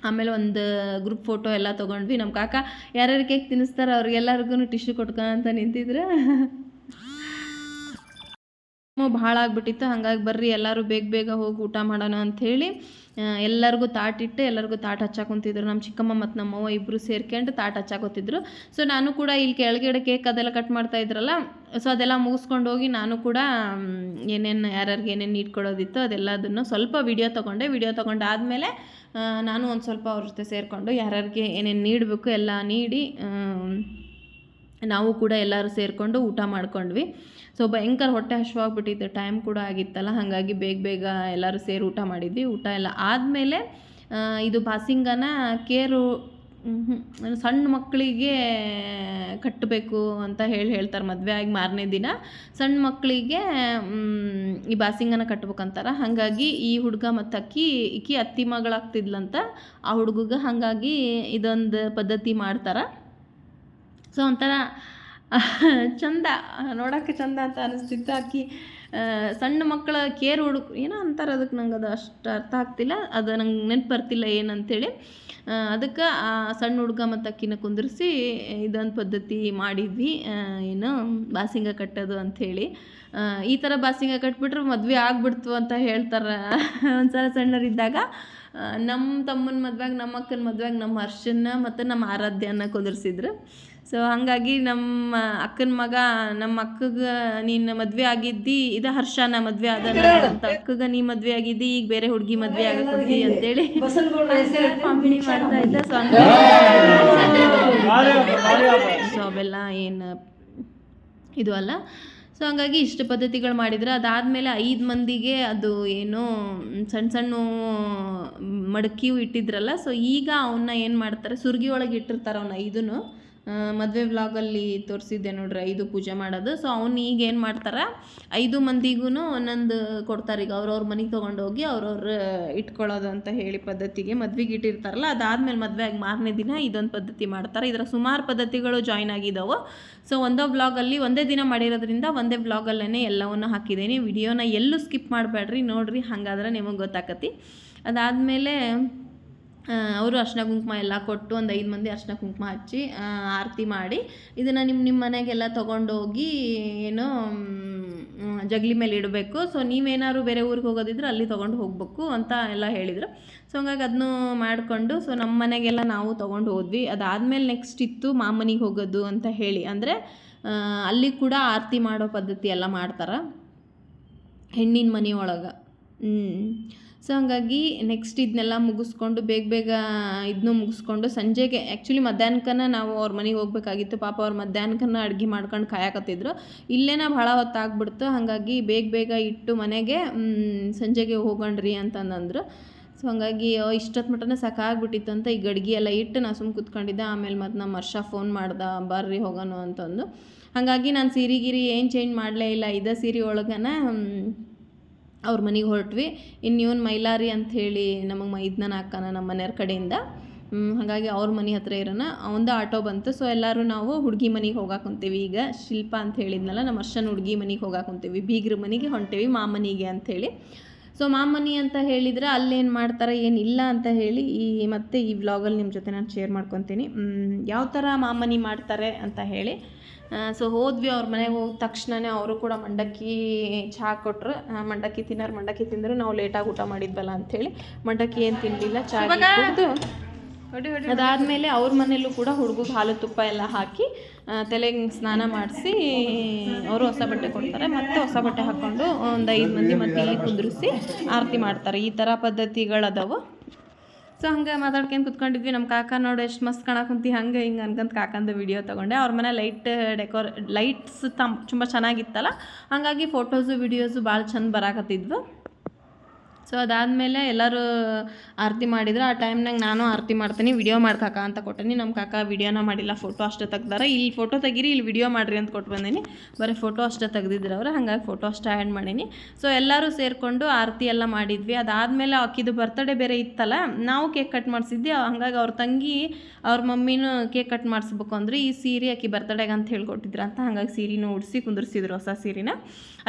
ಆಮೇಲೆ ಒಂದು ಗ್ರೂಪ್ ಫೋಟೋ ಎಲ್ಲ ತೊಗೊಂಡ್ವಿ. ನಮ್ಮ ಕಾಕ ಯಾರ್ಯಾರು ಕೇಕ್ ತಿನ್ನಿಸ್ತಾರೋ ಅವ್ರಿಗೆಲ್ಲರಿಗೂ ಟಿಶ್ಯೂ ಕೊಟ್ಕೊಂತ ನಿಂತಿದ್ರು. ಭಾಳ ಆಗ್ಬಿಟ್ಟಿತ್ತು. ಹಾಗಾಗಿ ಬರ್ರಿ, ಎಲ್ಲರೂ ಬೇಗ ಬೇಗ ಹೋಗಿ ಊಟ ಮಾಡೋಣ ಅಂಥೇಳಿ ಎಲ್ಲರಿಗೂ ತಾಟಿಟ್ಟು ಎಲ್ಲರಿಗೂ ತಾಟ್ ಹಚ್ಚಾಕೊಂತಿದ್ರು ನಮ್ಮ ಚಿಕ್ಕಮ್ಮ ಮತ್ತು ನಮ್ಮವ್ವ ಇಬ್ಬರು ಸೇರ್ಕೊಂಡು ತಾಟ್ ಹಚ್ಚಾಕೊತಿದ್ರು ಸೊ ನಾನು ಕೂಡ ಇಲ್ಲಿ ಕೆಳಗಡೆ ಕೇಕ್ ಅದೆಲ್ಲ ಕಟ್ ಮಾಡ್ತಾ ಇದ್ರಲ್ಲ ಸೊ ಅದೆಲ್ಲ ಮುಗಿಸ್ಕೊಂಡು ಹೋಗಿ ನಾನು ಕೂಡ ಏನೇನು ಯಾರ್ಯಾರಿಗೆ ಏನೇನು ಇಟ್ಕೊಡೋದಿತ್ತು ಅದೆಲ್ಲದನ್ನು ಸ್ವಲ್ಪ ವಿಡಿಯೋ ತೊಗೊಂಡೆ. ವಿಡಿಯೋ ತೊಗೊಂಡಾದಮೇಲೆ ನಾನು ಒಂದು ಸ್ವಲ್ಪ ಅವ್ರ ಜೊತೆ ಸೇರಿಕೊಂಡು ಯಾರ್ಯಾರಿಗೆ ಏನೇನು ನೀಡಬೇಕು ಎಲ್ಲ ನೀಡಿ ನಾವು ಕೂಡ ಎಲ್ಲರೂ ಸೇರಿಕೊಂಡು ಊಟ ಮಾಡ್ಕೊಂಡ್ವಿ. ಸೊ ಭಯಂಕರ ಹೊಟ್ಟೆ ಹಶ್ವಾಗ್ಬಿಟ್ಟಿತ್ತು ಟೈಮ್ ಕೂಡ ಆಗಿತ್ತಲ್ಲ, ಹಾಗಾಗಿ ಬೇಗ ಬೇಗ ಎಲ್ಲರೂ ಸೇರಿ ಊಟ ಮಾಡಿದ್ವಿ. ಊಟ ಎಲ್ಲ ಆದಮೇಲೆ ಇದು ಬಾಸಿಂಗನ ಕೇರು ಸಣ್ಣ ಮಕ್ಕಳಿಗೆ ಕಟ್ಟಬೇಕು ಅಂತ ಹೇಳಿ ಹೇಳ್ತಾರೆ ಮದುವೆ ಆಗಿ ಮಾರನೇ ದಿನ. ಸಣ್ಣ ಮಕ್ಕಳಿಗೆ ಈ ಬಾಸಿಂಗನ ಕಟ್ಬೇಕಂತಾರೆ. ಹಾಗಾಗಿ ಈ ಹುಡುಗ ಮತ್ತು ಅಕ್ಕಿ ಇಕ್ಕಿ ಅತ್ತಿ ಮಗಳಾಗ್ತಿದ್ಲಂತ ಆ ಹುಡುಗಗೆ ಹಾಗಾಗಿ ಇದೊಂದು ಪದ್ಧತಿ ಮಾಡ್ತಾರೆ. ಸೊ ಒಂಥರ ಚಂದ, ನೋಡೋಕ್ಕೆ ಚಂದ ಅಂತ ಅನಿಸ್ತಿತ್ತು. ಆಕಿ ಸಣ್ಣ ಮಕ್ಕಳ ಕೇರ್ ಹುಡುಗ ಏನೋ ಅಂತಾರೆ ಅದಕ್ಕೆ ನಂಗೆ ಅದು ಅಷ್ಟು ಅರ್ಥ ಆಗ್ತಿಲ್ಲ. ಅದು ನಂಗೆ ನೆನ್ಪು ಬರ್ತಿಲ್ಲ ಏನಂತೇಳಿ. ಅದಕ್ಕೆ ಆ ಸಣ್ಣ ಹುಡುಗ ಮತ್ತು ಅಕ್ಕಿನ ಕುಂದಿರಿಸಿ, ಇದೊಂದು ಪದ್ಧತಿ ಮಾಡಿದ್ವಿ. ಏನು ಬಾಸಿಂಗ ಕಟ್ಟೋದು ಅಂಥೇಳಿ ಈ ಥರ ಬಾಸಿಂಗ ಕಟ್ಬಿಟ್ರೆ ಮದುವೆ ಆಗ್ಬಿಡ್ತು ಅಂತ ಹೇಳ್ತಾರೆ ಒಂದ್ಸಲ ಸಣ್ಣರಿದ್ದಾಗ ನಮ್ಮ ತಮ್ಮನ ಮದ್ವೆಗೆ ನಮ್ಮ ಅಕ್ಕನ ಮದ್ವೆಗೆ ನಮ್ಮ ಹರ್ಷನ್ನ ಮತ್ತು ನಮ್ಮ ಆರಾಧ್ಯನ ಕುಂದಿರ್ಸಿದ್ರು. ಸೊ ಹಾಗಾಗಿ ನಮ್ಮ ಅಕ್ಕನ ಮಗ ನಮ್ಮ ಅಕ್ಕಗೆ ನೀನು ಮದುವೆ ಆಗಿದ್ದಿ ಇದು ಹರ್ಷನ ಮದುವೆ ಆದ ಅಂತ ಅಕ್ಕಗೆ ನೀ ಮದುವೆ ಆಗಿದ್ದಿ ಈಗ ಬೇರೆ ಹುಡುಗಿ ಮದುವೆ ಆಗಿ ಅಂತೇಳಿ ಕಾಮಿಡಿ ಮಾಡ್ತಾ ಇದ್ದ. ಸೊ ಅವೆಲ್ಲ ಏನು ಇದು ಅಲ್ಲ. ಸೊ ಹಂಗಾಗಿ ಇಷ್ಟು ಪದ್ಧತಿಗಳು ಮಾಡಿದ್ರೆ ಅದಾದಮೇಲೆ ಐದು ಮಂದಿಗೆ ಅದು ಏನು ಸಣ್ಣ ಸಣ್ಣ ಮಡಕಿಯು ಇಟ್ಟಿದ್ರಲ್ಲ. ಸೊ ಈಗ ಅವನ್ನ ಏನು ಮಾಡ್ತಾರೆ ಸುರ್ಗಿ ಒಳಗೆ ಇಟ್ಟಿರ್ತಾರೆ ಅವನ್ನ ಐದೂ ಮದುವೆ ವ್ಲಾಗಲ್ಲಿ ತೋರಿಸಿದ್ದೆ ನೋಡ್ರಿ, ಐದು ಪೂಜೆ ಮಾಡೋದು. ಸೊ ಅವ್ನು ಈಗ ಏನು ಮಾಡ್ತಾರೆ? ಐದು ಮಂದಿಗೂ ಒಂದೊಂದು ಕೊಡ್ತಾರೆ. ಈಗ ಅವ್ರವ್ರ ಮನೆಗೆ ತೊಗೊಂಡೋಗಿ ಅವ್ರವ್ರ ಇಟ್ಕೊಳ್ಳೋದು ಅಂತ ಹೇಳಿ ಪದ್ಧತಿಗೆ ಮದ್ವೆಗೆ ಇಟ್ಟಿರ್ತಾರಲ್ಲ, ಅದಾದಮೇಲೆ ಮದುವೆ ಆಗಿ ಮಾರನೇ ದಿನ ಇದೊಂದು ಪದ್ಧತಿ ಮಾಡ್ತಾರೆ. ಇದರ ಸುಮಾರು ಪದ್ಧತಿಗಳು ಜಾಯ್ನ್ ಆಗಿದ್ದಾವೆ ಸೊ ಒಂದೋ ವ್ಲಾಗಲ್ಲಿ ಒಂದೇ ದಿನ ಮಾಡಿರೋದ್ರಿಂದ ಒಂದೇ ವ್ಲಾಗಲ್ಲೇ ಎಲ್ಲವನ್ನು ಹಾಕಿದ್ದೀನಿ. ವಿಡಿಯೋನ ಎಲ್ಲೂ ಸ್ಕಿಪ್ ಮಾಡಬೇಡ್ರಿ ನೋಡ್ರಿ, ಹಾಗಾದ್ರೆ ನಿಮಗೆ ಗೊತ್ತಾಕತಿ. ಅದಾದಮೇಲೆ ಅವರು ಅರ್ಶಿನ ಕುಂಕುಮ ಎಲ್ಲ ಕೊಟ್ಟು ಒಂದು ಐದು ಮಂದಿ ಅರ್ಶಿನ ಕುಂಕುಮ ಹಚ್ಚಿ ಆರತಿ ಮಾಡಿ, ಇದನ್ನು ನಿಮ್ಮ ನಿಮ್ಮ ಮನೆಗೆಲ್ಲ ತೊಗೊಂಡೋಗಿ ಏನು ಜಗಲಿ ಮೇಲೆ ಇಡಬೇಕು. ಸೊ ನೀವೇನಾದ್ರು ಬೇರೆ ಊರಿಗೆ ಹೋಗೋದಿದ್ರೆ ಅಲ್ಲಿ ತೊಗೊಂಡು ಹೋಗಬೇಕು ಅಂತ ಎಲ್ಲ ಹೇಳಿದರು. ಸೊ ಹಂಗಾಗಿ ಅದನ್ನು ಮಾಡಿಕೊಂಡು ಸೊ ನಮ್ಮ ಮನೆಗೆಲ್ಲ ನಾವು ತೊಗೊಂಡು ಹೋದ್ವಿ. ಅದಾದಮೇಲೆ ನೆಕ್ಸ್ಟ್ ಇತ್ತು ಮಾಮನಿಗೆ ಹೋಗೋದು ಅಂತ ಹೇಳಿ. ಅಂದರೆ ಅಲ್ಲಿ ಕೂಡ ಆರತಿ ಮಾಡೋ ಪದ್ಧತಿ ಎಲ್ಲ ಮಾಡ್ತಾರೆ. ಹೆಣ್ಣಿನ ಮನೆಯೊಳಗೆ ಹ್ಞೂ ಸೊ ಹಂಗಾಗಿ ನೆಕ್ಸ್ಟ್ ಇದನ್ನೆಲ್ಲ ಮುಗಿಸ್ಕೊಂಡು, ಬೇಗ ಬೇಗ ಇದನ್ನು ಮುಗಿಸ್ಕೊಂಡು ಸಂಜೆಗೆ ಆ್ಯಕ್ಚುಲಿ ಮಧ್ಯಾಹ್ನಕ್ಕನ ನಾವು ಅವ್ರ ಮನೆಗೆ ಹೋಗ್ಬೇಕಾಗಿತ್ತು. ಪಾಪ ಅವ್ರು ಮಧ್ಯಾಹ್ನಕ್ಕನ ಅಡುಗೆ ಮಾಡ್ಕೊಂಡು ಕಾಯಕತ್ತಿದ್ರು. ಇಲ್ಲೇನ ಭಾಳ ಹೊತ್ತು ಆಗ್ಬಿಡ್ತು ಹಾಗಾಗಿ ಬೇಗ ಬೇಗ ಇಟ್ಟು ಮನೆಗೆ ಸಂಜೆಗೆ ಹೋಗೋಣ್ರಿ ಅಂತಂದಂದ್ರು. ಸೊ ಹಾಗಾಗಿ ಇಷ್ಟೊತ್ತು ಮಟನ ಸಾಕಾಗ್ಬಿಟ್ಟಿತ್ತು ಅಂತ ಈಗ ಅಡುಗೆ ಎಲ್ಲ ಇಟ್ಟು ನಾ ಸುಮ್ಮನೆ ಕೂತ್ಕೊಂಡಿದ್ದೆ. ಆಮೇಲೆ ಮತ್ತು ನಮ್ಮ ವರ್ಷ ಫೋನ್ ಮಾಡ್ದೆ, ಬರ್ರಿ ಹೋಗೋಣ ಅಂತಂದು. ಹಾಗಾಗಿ ನಾನು ಸೀರೆ ಗಿರಿ ಏನು ಚೇಂಜ್ ಮಾಡಲೇ ಇಲ್ಲ. ಇದೇ ಸೀರೆ ಒಳಗನ ಅವ್ರ ಮನೆಗೆ ಹೊರಟ್ವಿ. ಇನ್ನು ಇವನ್ ಮೈಲಾರಿ ಅಂಥೇಳಿ ನಮಗೆ ಮೈದ್ನನ ಹಾಕಾನ ನಮ್ಮ ಮನೆಯವ್ರ ಕಡೆಯಿಂದ. ಹಾಗಾಗಿ ಅವ್ರ ಮನೆ ಹತ್ರ ಇರೋಣ ಒಂದು ಆಟೋ ಬಂತು. ಸೊ ಎಲ್ಲರೂ ನಾವು ಹುಡುಗಿ ಮನೆಗೆ ಹೋಗಾಕೊಂತೀವಿ ಈಗ ಶಿಲ್ಪ ಅಂತ ಹೇಳಿದ್ನಲ್ಲ ನಮ್ಮ ಅರ್ಶನ ಹುಡುಗಿ ಮನೆಗೆ ಹೋಗಾಕೊಂತೀವಿ ಬೀಗ್ರ ಮನೆಗೆ ಹೊಂಟೇವಿ, ಮಾಮನಿಗೆ ಅಂಥೇಳಿ ಸೊ ಮಾಮನಿ ಅಂತ ಹೇಳಿದರೆ ಅಲ್ಲೇನು ಮಾಡ್ತಾರೆ ಏನಿಲ್ಲ ಅಂತ ಹೇಳಿ ಈ ಮತ್ತೆ ಈ ವ್ಲಾಗಲ್ಲಿ ನಿಮ್ಮ ಜೊತೆ ನಾನು ಶೇರ್ ಮಾಡ್ಕೊತೀನಿ. ಯಾವ ಥರ ಮಾಮನಿ ಮಾಡ್ತಾರೆ ಅಂತ ಹೇಳಿ. ಸೊ ಹೋದ್ವಿ ಅವ್ರ ಮನೆಗೆ ಹೋದ ತಕ್ಷಣನೇ ಅವರು ಕೂಡ ಮಂಡಕ್ಕಿ ಚಹಾ ಕೊಟ್ಟರು ಮಂಡಕ್ಕಿ ತಿನ್ನೋರು ಮಂಡಕ್ಕಿ ತಿಂದರು. ನಾವು ಲೇಟಾಗಿ ಊಟ ಮಾಡಿದ್ವಲ್ಲ ಅಂಥೇಳಿ ಮಂಡಕ್ಕಿ ಏನು ತಿನ್ನಲಿಲ್ಲ ಚಹಾ ಕುಡಿದು. ಅದಾದಮೇಲೆ ಅವ್ರ ಮನೆಯಲ್ಲೂ ಕೂಡ ಹುಡುಗಗೆ ಹಾಲು ತುಪ್ಪ ಎಲ್ಲ ಹಾಕಿ ತಲೆಗೆ ಸ್ನಾನ ಮಾಡಿಸಿ ಅವರು ಹೊಸ ಬಟ್ಟೆ ಕೊಡ್ತಾರೆ. ಮತ್ತೆ ಹೊಸ ಬಟ್ಟೆ ಹಾಕ್ಕೊಂಡು ಒಂದು ಐದು ಮಂದಿ ಮತ್ತೆ ಕುಂದ್ರಿಸಿ ಆರತಿ ಮಾಡ್ತಾರೆ. ಈ ಥರ ಪದ್ಧತಿಗಳದಾವು. ಸೊ ಹಂಗೆ ಮಾತಾಡ್ಕೊಂಡು ಕುತ್ಕೊಂಡಿದ್ವಿ. ನಮ್ಮ ಕಾಕ ನೋಡು ಎಷ್ಟು ಮಸ್ತ್ ಕಾಣಕುಂತಿ ಹಂಗೆ ಹಿಂಗೆ ಅನ್ಕಂತ ಕಾಕಂದು ವಿಡಿಯೋ ತೊಗೊಂಡೆ. ಅವ್ರ ಮನೆ ಲೈಟ್ ಡೆಕೋರ್ ಲೈಟ್ಸ್ ತಮ್ಮ ತುಂಬ ಚೆನ್ನಾಗಿತ್ತಲ್ಲ? ಹಾಗಾಗಿ ಫೋಟೋಸು ವಿಡಿಯೋಸು ಭಾಳ ಚಂದ ಬರಾಕತ್ತಿದ್ವು. ಸೊ ಅದಾದಮೇಲೆ ಎಲ್ಲರೂ ಆರತಿ ಮಾಡಿದ್ರು. ಆ ಟೈಮ್ನಾಗ ನಾನು ಆರತಿ ಮಾಡ್ತೀನಿ. ವಿಡಿಯೋ ಮಾಡಿ ಕಾಕ ಅಂತ ಕೊಟ್ಟೀನಿ. ನಮ್ಮ ಕಾಕ ವಿಡಿಯೋನ ಮಾಡಿಲ್ಲ. ಫೋಟೋ ಅಷ್ಟೇ ತೆಗ್ದಾರ. ಇಲ್ಲಿ ಫೋಟೋ ತೆಗೀರಿ, ಇಲ್ಲಿ ವಿಡಿಯೋ ಮಾಡಿರಿ ಅಂತ ಕೊಟ್ಟು ಬಂದೀನಿ. ಬರೀ ಫೋಟೋ ಅಷ್ಟೇ ತೆಗ್ದಿದ್ರು ಅವ್ರು. ಹಾಗಾಗಿ ಫೋಟೋ ಅಷ್ಟೇ ಆ್ಯಡ್ ಮಾಡೀನಿ. ಸೊ ಎಲ್ಲರೂ ಸೇರಿಕೊಂಡು ಆರತಿ ಎಲ್ಲ ಮಾಡಿದ್ವಿ. ಅದಾದಮೇಲೆ ಆಕಿದು ಬರ್ತಡೇ ಬೇರೆ ಇತ್ತಲ್ಲ, ನಾವು ಕೇಕ್ ಕಟ್ ಮಾಡಿಸಿದ್ವಿ. ಹಂಗಾಗಿ ಅವ್ರ ತಂಗಿ, ಅವ್ರ ಮಮ್ಮಿನೂ ಕೇಕ್ ಕಟ್ ಮಾಡಿಸ್ಬೇಕು ಅಂದ್ರೆ. ಈ ಸೀರೆ ಆಕಿ ಬರ್ತಡೇಗೆ ಅಂತ ಹೇಳ್ಕೊಟ್ಟಿದ್ರು ಅಂತ. ಹಾಗಾಗಿ ಸೀರೆನೂ ಉಡಿಸಿ ಕುಂದಿರ್ಸಿದ್ರು ಹೊಸ ಸೀರೆನ.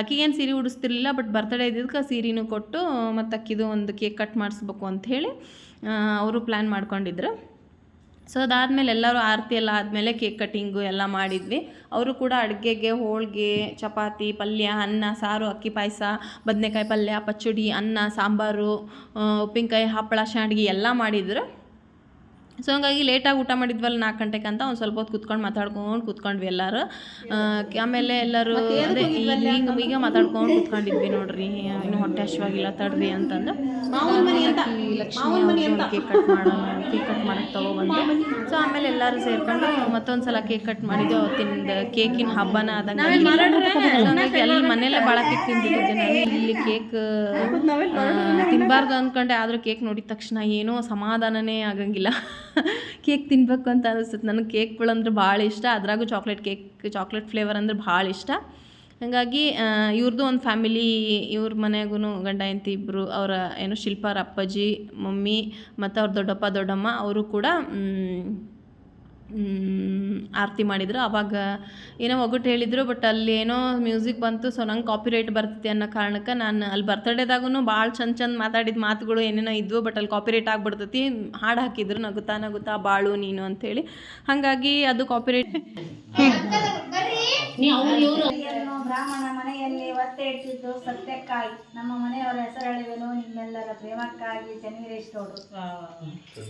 ಆಕಿಗೇನು ಸೀರೆ ಉಡಿಸ್ತಿರ್ಲಿಲ್ಲ ಬಟ್ ಬರ್ತಡೇ ಇದ್ದಿದ್ದಕ್ಕೆ ಸೀರೆನೂ ಕೊಟ್ಟು, ಮತ್ತು ಅಕ್ಕಿದು ಒಂದು ಕೇಕ್ ಕಟ್ ಮಾಡಿಸ್ಬೇಕು ಅಂಥೇಳಿ ಅವರು ಪ್ಲ್ಯಾನ್ ಮಾಡ್ಕೊಂಡಿದ್ರು. ಸೊ ಅದಾದಮೇಲೆ ಎಲ್ಲರೂ ಆರತಿ ಎಲ್ಲ ಆದಮೇಲೆ ಕೇಕ್ ಕಟ್ಟಿಂಗು ಎಲ್ಲ ಮಾಡಿದ್ವಿ. ಅವರು ಕೂಡ ಅಡುಗೆಗೆ, ಹೋಳಿಗೆ, ಚಪಾತಿ, ಪಲ್ಯ, ಅನ್ನ, ಸಾರು, ಅಕ್ಕಿ ಪಾಯಸ, ಬದನೆಕಾಯಿ ಪಲ್ಯ, ಪಚ್ಚಡಿ, ಅನ್ನ, ಸಾಂಬಾರು ಉಪ್ಪಿನಕಾಯಿ, ಹಪ್ಪಳ ಶಾಂಡ್ಗಿ ಎಲ್ಲ ಮಾಡಿದ್ರು. ಸೊ ಹಂಗಾಗಿ ಲೇಟಾಗಿ ಊಟ ಮಾಡಿದ್ವಲ್ಲ ನಾಲ್ಕು ಗಂಟೆಗೆ ಅಂತ ಒಂದು ಸ್ವಲ್ಪ ಹೊತ್ತು ಕುತ್ಕೊಂಡು ಮಾತಾಡ್ಕೊಂಡು ಕುತ್ಕೊಂಡ್ವಿ ಎಲ್ಲರೂ. ಆಮೇಲೆ ಎಲ್ಲರೂ ಅದೇ ಈಗ ಈಗ ಈಗ ಮಾತಾಡ್ಕೊಂಡು ಕುತ್ಕೊಂಡಿದ್ವಿ ನೋಡ್ರಿ. ಇನ್ನು ಹೊಟ್ಟೆ ಹಶ್ವಾಗಿಲ್ಲ ತಡ್ರಿ ಅಂತಂದು. ಕೇಕ್ ಕಟ್ ಮಾಡೋಣ ಕೇಕ್ ಕಟ್ ಮಾಡಕ್ಕೆ ತೊಗೊಬಂದು ಸೊ ಆಮೇಲೆ ಎಲ್ಲರೂ ಸೇರ್ಕೊಂಡು ಮತ್ತೊಂದು ಸಲ ಕೇಕ್ ಕಟ್ ಮಾಡಿದ್ವಿ ಅವತ್ತಿಂದ ಕೇಕಿನ ಹಬ್ಬನ ಆದಂಗೆ ಎಲ್ಲ ಅಲ್ಲಿ ಮನೆಯಲ್ಲೇ ಭಾಳ ಕೇಕ್ ತಿಂದಿದ್ದೆ ನಾನು ಇಲ್ಲಿ ಕೇಕ್ ತಿನ್ನಬಾರ್ದು ಅಂದ್ಕೊಂಡೆ ಆದರೂ ಕೇಕ್ ನೋಡಿದ ತಕ್ಷಣ ಏನೋ ಸಮಾಧಾನನೇ ಆಗಂಗಿಲ್ಲ. ಕೇಕ್ ತಿನ್ಬೇಕು ಅಂತ ಅನಿಸುತ್ತೆ. ನನಗೆ ಕೇಕ್ಗಳಂದ್ರೆ ಭಾಳ ಇಷ್ಟ. ಅದ್ರಾಗೂ ಚಾಕ್ಲೇಟ್ ಕೇಕ್ ಚಾಕ್ಲೇಟ್ ಫ್ಲೇವರ್ ಅಂದ್ರೆ ಭಾಳ ಇಷ್ಟ. ಹಾಗಾಗಿ ಇವ್ರದ್ದು ಒಂದು ಫ್ಯಾಮಿಲಿ ಇವ್ರ ಮನೆಗೂ ಗಂಡ, ಹೆಂಡತಿ ಇಬ್ಬರು ಅವರ ಏನು ಶಿಲ್ಪಾರ ಅಪ್ಪಾಜಿ, ಮಮ್ಮಿ ಮತ್ತು ಅವ್ರ ದೊಡ್ಡಪ್ಪ, ದೊಡ್ಡಮ್ಮ, ಅವರು ಕೂಡ ಆರತಿ ಮಾಡಿದ್ರು. ಅವಾಗ ಏನೋ ಒಗಟು ಹೇಳಿದ್ರು ಬಟ್ ಅಲ್ಲಿ ಏನೋ ಮ್ಯೂಸಿಕ್ ಬಂತು ಸೊ ನಂಗೆ ಕಾಪಿರೈಟ್ ಬರ್ತೈತಿ ಅನ್ನೋ ಕಾರಣಕ್ಕೆ ನಾನು ಅಲ್ಲಿ ಬರ್ತಡೇದಾಗೂ ಭಾಳ ಚಂದ ಚಂದ ಮಾತಾಡಿದ ಮಾತುಗಳು ಏನೇನೋ ಇದ್ವು ಬಟ್ ಅಲ್ಲಿ ಕಾಪಿರೈಟ್ ಆಗಿಬಿಡ್ತೈತಿ. ಹಾಡು ಹಾಕಿದ್ರು, ನಗುತ್ತಾ ನಗುತ್ತಾ, ಬಾಳು ನೀನು ಅಂತೇಳಿ ಹಾಗಾಗಿ ಅದು ಕಾಪಿರೈಟ್ ಬ್ರಾಹ್ಮಣ ಮನೆಯಲ್ಲಿ ಒತ್ತೆ ಇಟ್ಟಿದ್ದು ಸತ್ಯಕ್ಕಾಗಿ. ನಮ್ಮ ಮನೆಯವರ ಹೆಸರಳಿವೆನು ನಿಮ್ಮೆಲ್ಲರ ಪ್ರೇಮಕ್ಕಾಗಿ ಚನ್ನವೀರೇಶ್ವರರು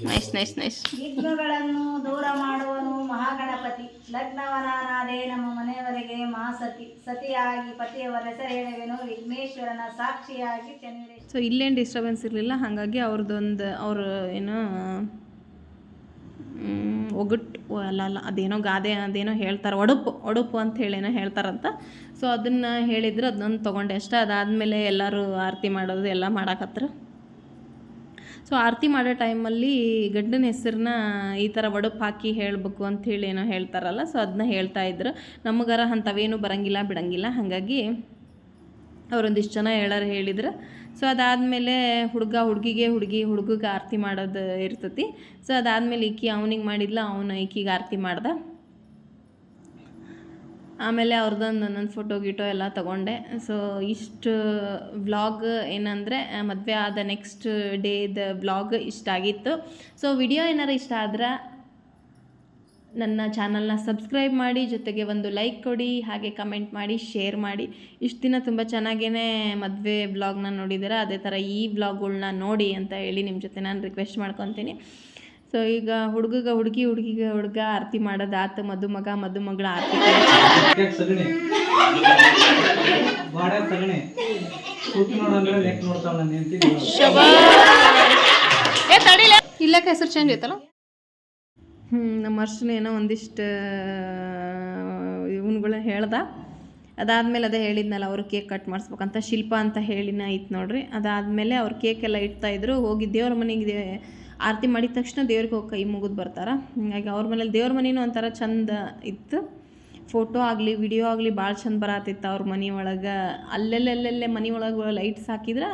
ನೈಸ್ ನೈಸ್ ನೈಸ್ ವಿಘ್ನಗಳನ್ನು ದೂರ ಮಾಡುವನು ಮಹಾಗಣಪತಿ. ಲಗ್ನವನಾನಾದೇ ನಮ್ಮ ಮನೆಯವರಿಗೆ ಮಹಾಸತಿ ಸತಿಯಾಗಿ ಪತಿಯವರ ಹೆಸರೇಳುವೆನು ವಿಘ್ನೇಶ್ವರನ ಸಾಕ್ಷಿಯಾಗಿ ಚನ್ನವೀರೇಶ್ವರ ಸೊ ಇಲ್ಲೇನು ಡಿಸ್ಟರ್ಬೆನ್ಸ್ ಇರಲಿಲ್ಲ. ಹಾಗಾಗಿ ಅವ್ರದ್ದೊಂದು ಅವರು ಏನು ಮ್, ಒಗಟು ಅಲ್ಲ ಅದೇನೋ ಗಾದೆ ಅದೇನೋ ಹೇಳ್ತಾರೆ ಒಡಪು ಒಡಪು ಅಂತ ಹೇಳೇನೋ ಹೇಳ್ತಾರಂತ. ಸೊ ಅದನ್ನು ಹೇಳಿದ್ರು ಅದನ್ನೊಂದು ತೊಗೊಂಡೆ. ಅಷ್ಟೇ ಅದಾದಮೇಲೆ ಎಲ್ಲರೂ ಆರತಿ ಮಾಡೋದು ಎಲ್ಲ ಮಾಡಾಕತ್ರ ಸೊ ಆರತಿ ಮಾಡೋ ಟೈಮಲ್ಲಿ ಗಂಡನ ಹೆಸರನ್ನ ಈ ಥರ ಒಡಪು ಹಾಕಿ ಹೇಳಬೇಕು ಅಂಥೇಳಿ ಏನೋ ಹೇಳ್ತಾರಲ್ಲ ಸೊ ಅದನ್ನ ಹೇಳ್ತಾ ಇದ್ರು. ನಮಗಾರ ಅಂಥವೇನು ಬರಂಗಿಲ್ಲ ಬಿಡಂಗಿಲ್ಲ. ಹಾಗಾಗಿ ಅವರೊಂದಿಷ್ಟು ಜನ ಹೇಳಾರ ಹೇಳಿದ್ರು ಸೊ ಅದಾದಮೇಲೆ ಹುಡುಗ ಹುಡುಗಿಗೆ ಹುಡುಗಿ ಹುಡುಗಗೆ ಆರತಿ ಮಾಡೋದು ಇರ್ತತಿ. ಸೊ ಅದಾದಮೇಲೆ ಇಕ್ಕಿ ಅವನಿಗೆ ಮಾಡಿದ್ಲ, ಅವನು ಈಕಿಗೆ ಆರತಿ ಮಾಡ್ದ. ಆಮೇಲೆ ಅವ್ರದ್ದೊಂದು ನನ್ನ ಫೋಟೋ ಗಿಟೋ ಎಲ್ಲ ತೊಗೊಂಡೆ. ಸೊ ಇಷ್ಟು ವ್ಲಾಗ್ ಏನಂದರೆ, ಮದುವೆ ಆದ ನೆಕ್ಸ್ಟ್ ಡೇದ ವ್ಲಾಗ್ ಇಷ್ಟ ಆಗಿತ್ತು. ಸೊ ವಿಡಿಯೋ ಏನಾರು ಇಷ್ಟ ಆದ್ರೆ ನನ್ನ ಚಾನಲ್ನ ಸಬ್ಸ್ಕ್ರೈಬ್ ಮಾಡಿ ಜೊತೆಗೆ ಒಂದು ಲೈಕ್ ಕೊಡಿ ಹಾಗೆ ಕಮೆಂಟ್ ಮಾಡಿ ಶೇರ್ ಮಾಡಿ. ಇಷ್ಟು ದಿನ ತುಂಬ ಚೆನ್ನಾಗೇ ಮದುವೆ ಬ್ಲಾಗ್ನ ನೋಡಿದ್ದೀರ? ಅದೇ ಥರ ಈ ವ್ಲಾಗ್ಗಳನ್ನ ನೋಡಿ ಅಂತ ಹೇಳಿ ನಿಮ್ಮ ಜೊತೆ ನಾನು ರಿಕ್ವೆಸ್ಟ್ ಮಾಡ್ಕೊತೀನಿ. ಸೊ ಈಗ ಹುಡುಗಗ ಹುಡುಗಿ ಹುಡುಗಿಗೆ ಹುಡುಗ ಆರತಿ ಮಾಡೋದಾತು ಮದುಮಗ ಮದುಮಗಳ ಆರತಿ. ಇಲ್ಲ ಹೆಸರು ಚೇಂಜ್ ಐತಲ್ಲ ಹ್ಞೂ ನಮ್ಮ ಅರ್ಶನ ಏನೋ ಒಂದಿಷ್ಟು ಇವನ್ಗಳು ಹೇಳ್ದ. ಅದಾದಮೇಲೆ ಅದೇ ಹೇಳಿದ್ನಲ್ಲ, ಅವರು ಕೇಕ್ ಕಟ್ ಮಾಡಿಸ್ಬೇಕಂತ, ಶಿಲ್ಪ ಅಂತ ಹೇಳಿನ ಐತೆ ನೋಡ್ರಿ. ಅದಾದಮೇಲೆ ಅವ್ರು ಕೇಕ್ ಎಲ್ಲ ಇಡ್ತಾಯಿದ್ರು ಹೋಗಿ ದೇವ್ರ ಮನೆಗೆ ದೇ, ಆರತಿ ಮಾಡಿದ ತಕ್ಷಣ ದೇವ್ರಿಗೆ ಹೋಗಿ ಕೈ ಮುಗಿದು ಬರ್ತಾರೆ. ಹಾಗಾಗಿ ಅವ್ರ ಮನೇಲಿ ದೇವ್ರ ಮನೆಯೂ ಒಂಥರ ಚಂದ ಇತ್ತು. ಫೋಟೋ ಆಗಲಿ, ವಿಡಿಯೋ ಆಗಲಿ ಭಾಳ ಚಂದ ಬರತ್ತಿತ್ತು ಅವ್ರ ಮನೆ ಒಳಗೆ. ಅಲ್ಲೆಲ್ಲೆಲ್ಲೆಲ್ಲೇ ಮನೆ ಒಳಗೆ ಲೈಟ್ಸ್ ಹಾಕಿದ್ರೆ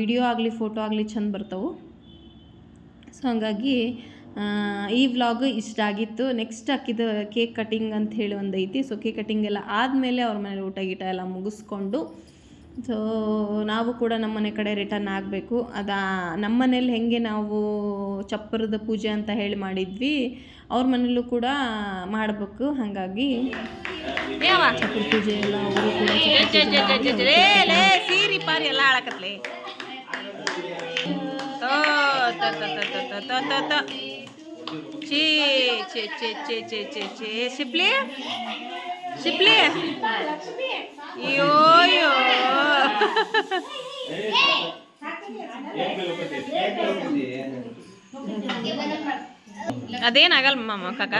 ವಿಡಿಯೋ ಆಗಲಿ, ಫೋಟೋ ಆಗಲಿ ಚಂದ ಬರ್ತವೆ. ಸೊ ಹಂಗಾಗಿ ಈ ವ್ಲಾಗ್ ಇಷ್ಟ ಆಗಿತ್ತು. ನೆಕ್ಸ್ಟ್ ಹಾಕಿದ ಕೇಕ್ ಕಟಿಂಗ್ ಅಂತ ಹೇಳಿ ಒಂದು ಐತಿ. ಸೊ ಕೇಕ್ ಕಟಿಂಗ್ ಎಲ್ಲ ಆದಮೇಲೆ ಅವ್ರ ಮನೇಲಿ ಊಟ ಗೀಟ ಎಲ್ಲ ಮುಗಿಸ್ಕೊಂಡು ಸೊ ನಾವು ಕೂಡ ನಮ್ಮ ಮನೆ ಕಡೆ ರಿಟರ್ನ್ ಆಗಬೇಕು. ಅದ ನಮ್ಮ ಮನೇಲಿ ಹೆಂಗೆ ನಾವು ಚಪ್ಪರದ ಪೂಜೆ ಅಂತ ಹೇಳಿ ಮಾಡಿದ್ವಿ ಅವ್ರ ಮನೇಲೂ ಕೂಡ ಮಾಡಬೇಕು. ಹಾಗಾಗಿ ಚಪ್ಪರ ಪೂಜೆ ಎಲ್ಲ ಅವರು ಕೂಡ ಚೇ ಚೇ ಚೇ ಚೇ ಚೇ ಚೇ ಚೇ ಶಿಪ್ಲಿ? ಶಿಪ್ಲಿ? ಅಯ್ಯೋ ಅಯ್ಯೋ. ಅದೇನಾಗಲ್ಲ ಮಾಮ ಕಾಕ.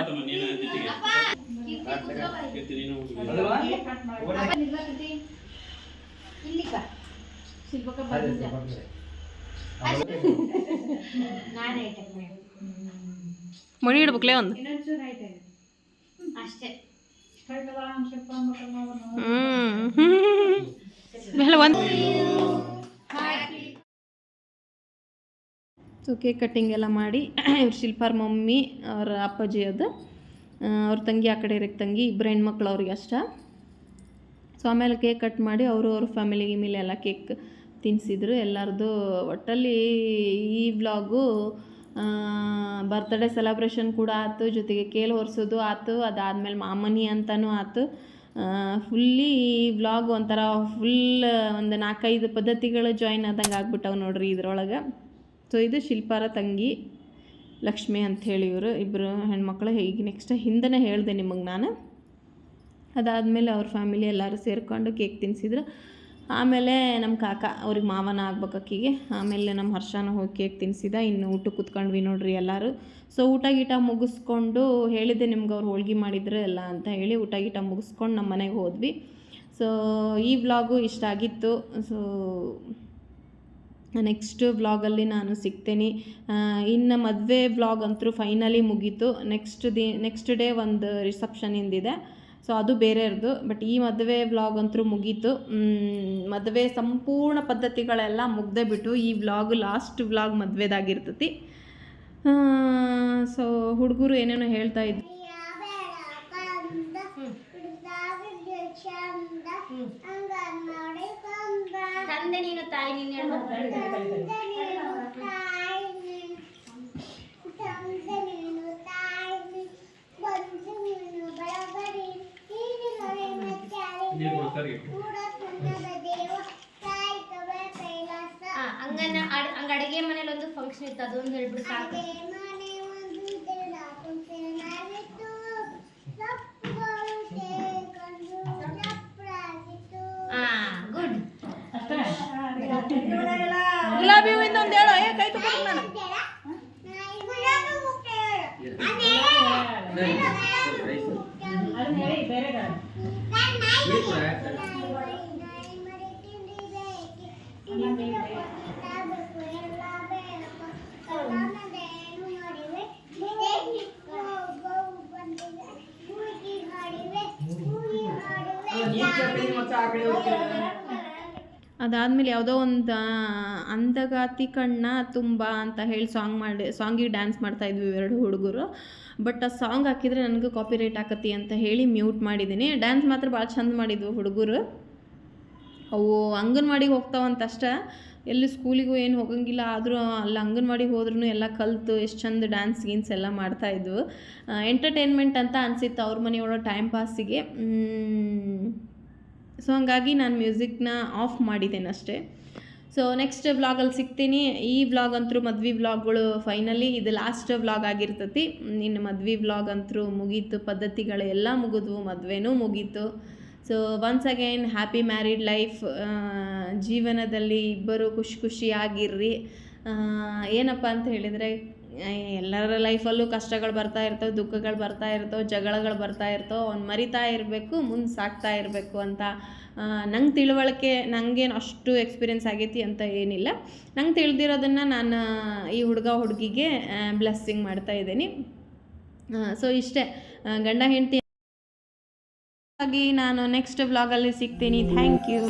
ನಾನೇ ಮಣಿ ಇಡ್ಬೇಕಲೇ ಒಂದು. ಅಷ್ಟೇ. ಹ್ಞೂ ಒಂದು ಸೊ ಕೇಕ್ ಕಟ್ಟಿಂಗ್ ಎಲ್ಲ ಮಾಡಿ ಇವ್ರು ಶಿಲ್ಪಾರ್ ಮಮ್ಮಿ ಅವ್ರ ಅಪ್ಪಾಜಿ ಅದು ಅವ್ರ ತಂಗಿ ಆ ಕಡೆ ಇರೋಕ್ಕೆ ತಂಗಿ ಇಬ್ಬರು ಹೆಣ್ಮಕ್ಳು ಅವ್ರಿಗೆ ಅಷ್ಟ. ಸೊ ಆಮೇಲೆ ಕೇಕ್ ಕಟ್ ಮಾಡಿ ಅವರು ಅವ್ರ ಫ್ಯಾಮಿಲಿ ಗಿಮಿಲಿ ಎಲ್ಲ ಕೇಕ್ ತಿನ್ನಿಸಿದ್ರು ಎಲ್ಲರದು ಒಟ್ಟಲ್ಲಿ ಈ ವ್ಲಾಗು ಬರ್ತ್ಡೇ ಸೆಲೆಬ್ರೇಷನ್ ಕೂಡ ಆಯ್ತು ಜೊತೆಗೆ ಕೇಲ್ ಹೊರಿಸೋದು ಆಯ್ತು ಅದಾದಮೇಲೆ ಮಾಮನಿ ಅಂತಲೂ ಆಯ್ತು ಫುಲ್ಲಿ ಈ ವ್ಲಾಗ್ ಒಂಥರ ಫುಲ್ ಒಂದು ನಾಲ್ಕೈದು ಪದ್ಧತಿಗಳು ಜಾಯಿನ್ ಆದಂಗೆ ಆಗ್ಬಿಟ್ಟವು ನೋಡ್ರಿ ಇದ್ರೊಳಗೆ. ಸೊ ಇದು ಶಿಲ್ಪಾರ ತಂಗಿ, ಲಕ್ಷ್ಮಿ ಅಂಥೇಳಿ ಇವರು. ಇಬ್ಬರು ಹೆಣ್ಮಕ್ಳು. ಈಗ ನೆಕ್ಸ್ಟ್ ಹಿಂದನೇ ಹೇಳಿದೆ ನಿಮಗೆ ನಾನು. ಅದಾದಮೇಲೆ ಅವ್ರ ಫ್ಯಾಮಿಲಿ ಎಲ್ಲರೂ ಸೇರಿಕೊಂಡು ಕೇಕ್ ತಿನ್ನಿಸಿದ್ರು ಆಮೇಲೆ ನಮ್ಮ ಕಾಕ, ಅವ್ರಿಗೆ ಮಾವನ ಆಗ್ಬೇಕು ಅಕ್ಕಿಗೆ. ಆಮೇಲೆ ನಮ್ಮ ಹರ್ಷನ ಹೋಗಿ ಕೇಕ್ ತಿನ್ನಿಸಿದ ಇನ್ನು ಊಟ ಕೂತ್ಕೊಂಡ್ವಿ ನೋಡ್ರಿ ಎಲ್ಲರೂ. ಸೊ ಊಟ ಗೀಟ ಮುಗಿಸ್ಕೊಂಡು ಹೇಳಿದ್ದೆ ನಿಮ್ಗೆ ಅವ್ರು ಹೋಳ್ಗೆ ಮಾಡಿದ್ರೆ ಎಲ್ಲ ಅಂತ ಹೇಳಿ ಊಟ ಗೀಟ ಮುಗಿಸ್ಕೊಂಡು ನಮ್ಮ ಮನೆಗೆ ಹೋದ್ವಿ. ಸೊ ಈ ವ್ಲಾಗು ಇಷ್ಟ ಆಗಿತ್ತು. ಸೊ ನೆಕ್ಸ್ಟ್ ವ್ಲಾಗಲ್ಲಿ ನಾನು ಸಿಗ್ತೇನೆ. ಇನ್ನು ಮದುವೆ ವ್ಲಾಗ್ ಅಂತೂ ಫೈನಲಿ ಮುಗೀತು. ನೆಕ್ಸ್ಟ್ ದಿ ನೆಕ್ಸ್ಟ್ ಡೇ ಒಂದು ರಿಸೆಪ್ಷನಿಂದಿದೆ ಸೊ ಅದು ಬೇರೆಯವ್ರದ್ದು ಬಟ್ ಈ ಮದುವೆ ವ್ಲಾಗ್ ಅಂತೂ ಮುಗೀತು. ಮದುವೆ ಸಂಪೂರ್ಣ ಪದ್ಧತಿಗಳೆಲ್ಲ ಮುಗ್ದೇ ಬಿಟ್ಟು ಈ ವ್ಲಾಗ್ ಲಾಸ್ಟ್ ವ್ಲಾಗ್ ಮದುವೆದಾಗಿರ್ತತಿ. ಸೊ ಹುಡುಗರು ಏನೇನೋ ಹೇಳ್ತಾ ಇದ್ರು ತಂದೆ ನೀನು ತಾಯಿ ನೀನು ಅಡ್- ಹಂಗ ಅಡಿಗೆ ಮನೇಲಿ ಒಂದು ಫಂಕ್ಷನ್ ಇತ್ತು ಅದೊಂದು ಹೇಳ್ಬಿಟ್ಟು ಸಾಕು ಆ ಗುಡ್ ಗುಲಾಬಿ ಹೂವಿಂದ ಒಂದು ಹೇಳೋ ಏ ಕೈ ತಗೊಂಡು ನಾನು ಮತ್ತೆ ಆ ಕಡೆ ಹೋಗ್ತೀರ ಅದಾದಮೇಲೆ ಯಾವುದೋ ಒಂದು ಅಂದಗಾತಿ ಕಣ್ಣ ತುಂಬ ಅಂತ ಹೇಳಿ ಸಾಂಗ್ ಮಾಡಿ ಸಾಂಗಿಗೆ ಡ್ಯಾನ್ಸ್ ಮಾಡ್ತಾ ಇದ್ವಿ ಎರಡು ಹುಡುಗರು. ಬಟ್ ಆ ಸಾಂಗ್ ಹಾಕಿದ್ರೆ ನನಗೆ ಕಾಪಿ ರೇಟ್ ಆಕತಿ ಅಂತ ಹೇಳಿ ಮ್ಯೂಟ್ ಮಾಡಿದ್ದೀನಿ ಡ್ಯಾನ್ಸ್ ಮಾತ್ರ ಭಾಳ ಚಂದ ಮಾಡಿದ್ವು ಹುಡುಗರು. ಅವು ಅಂಗನವಾಡಿಗೆ ಹೋಗ್ತಾವಂತಷ್ಟ. ಎಲ್ಲಿ ಸ್ಕೂಲಿಗೂ ಏನು ಹೋಗಂಗಿಲ್ಲ, ಆದರೂ ಅಲ್ಲಿ ಅಂಗನವಾಡಿಗೆ ಹೋದ್ರೂ ಎಲ್ಲ ಕಲಿತು ಎಷ್ಟು ಚಂದ ಡ್ಯಾನ್ಸ್ ಗೀನ್ಸ್ ಎಲ್ಲ ಮಾಡ್ತಾಯಿದ್ವು ಎಂಟರ್ಟೈನ್ಮೆಂಟ್ ಅಂತ ಅನಿಸಿತ್ತು ಅವ್ರ ಮನೆಯೊಳಗೆ ಟೈಮ್ ಪಾಸಿಗೆ ಸೊ ಹಾಗಾಗಿ ನಾನು ಮ್ಯೂಸಿಕ್ನ ಆಫ್ ಮಾಡಿದ್ದೇನೆ ಅಷ್ಟೇ. ಸೊ ನೆಕ್ಸ್ಟ್ ವ್ಲಾಗಲ್ಲಿ ಸಿಗ್ತೀನಿ. ಈ ವ್ಲಾಗ್ ಅಂತೂ ಮದ್ವೆ ವ್ಲಾಗ್ಗಳು ಫೈನಲಿ ಇದು ಲಾಸ್ಟ್ ವ್ಲಾಗ್ ಆಗಿರ್ತತಿ. ಇನ್ನು ಮದ್ವೆ ವ್ಲಾಗ್ ಅಂತೂ ಮುಗೀತು. ಪದ್ಧತಿಗಳೆಲ್ಲ ಮುಗಿದ್ವು. ಮದುವೆನೂ ಮುಗೀತು. So once again happy married life ಜೀವನದಲ್ಲಿ ಇಬ್ಬರು ಖುಷಿ ಖುಷಿಯಾಗಿರ್ರಿ. ಏನಪ್ಪ ಅಂತ ಹೇಳಿದರೆ ಎಲ್ಲರ ಲೈಫಲ್ಲೂ ಕಷ್ಟಗಳು ಬರ್ತಾ ಇರ್ತವೆ, ದುಃಖಗಳು ಬರ್ತಾ ಇರ್ತವೆ, ಜಗಳಗಳು ಬರ್ತಾ ಇರ್ತವೆ. ಅವ್ನು ಮರಿತಾ ಇರಬೇಕು, ಮುಂದೆ ಸಾಕ್ತಾ ಇರಬೇಕು ಅಂತ ನಂಗೆ ತಿಳುವಳಿಕೆ ನನಗೇನು ಅಷ್ಟು ಎಕ್ಸ್ಪೀರಿಯೆನ್ಸ್ ಆಗೈತಿ ಅಂತ ಏನಿಲ್ಲ. ನಂಗೆ ತಿಳಿದಿರೋದನ್ನು ನಾನು ಈ ಹುಡುಗ ಹುಡುಗಿಗೆ ಬ್ಲೆಸ್ಸಿಂಗ್ ಮಾಡ್ತಾ ಇದ್ದೀನಿ. ಸೊ ಇಷ್ಟೇ. ಗಂಡ ಹೆಂಡತಿ ಹಾಗಾಗಿ ನಾನು ನೆಕ್ಸ್ಟ್ ವ್ಲಾಗಲ್ಲಿ ಸಿಗ್ತೀನಿ. Thank you